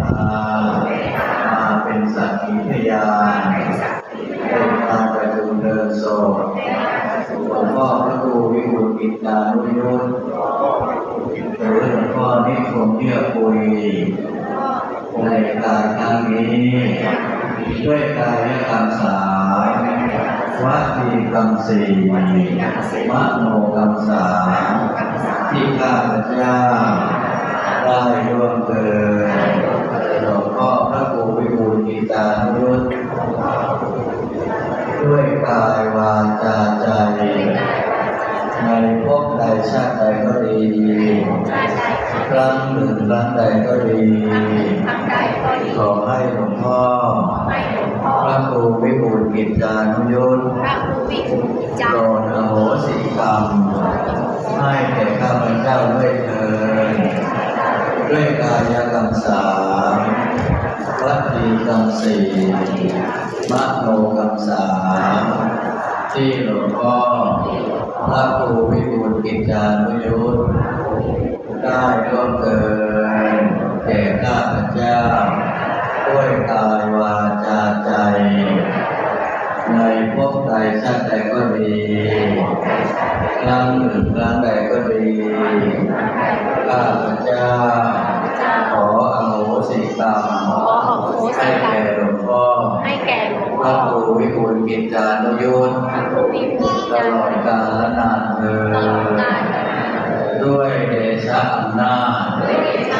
ตามาเป็นสักขีพยานในการประชุมเดินโสดหลวงพ่อพระครูวิบูลกิจานุยุทธหรือหลวงพ่อนิคมเยื่อปุยในการครั้งนี้ ด้วยกายกรรมสามวจีกรรมสี่มโนกรรมสามที่ข้าพเจ้าได้ร่วมเกิน บูลย์กิจานุยุทธด้วยกายวาจาใจ ในภพใดชาติใดก็ดี ครั้งหนึ่งครั้งใดก็ดี ขอให้หลวงพ่อ พระครูวิบูลกิจานุยุทธโปรดอโหสิกรรม ให้แก่ข้าพเจ้าด้วยเถิดด้วยกายกรรมสาม วัจีกรรมสี่มโนกรรมสามที่หลวงพ่อพระครูวิบูลกิจานุยุทธได้ร่วมเกินแก่ข้าพเจ้า ด้วยกายวาจาใจ ในภพใดชาติใดก็ดีครั้งหนึ่งครั้งใดก็ดีข้าพ พระภูวิบูลกิจานุยุทธพระครูวิบูลย์ตลอดกาลนานเลยด้วยเดชะอำนาจด้วยเดชะอ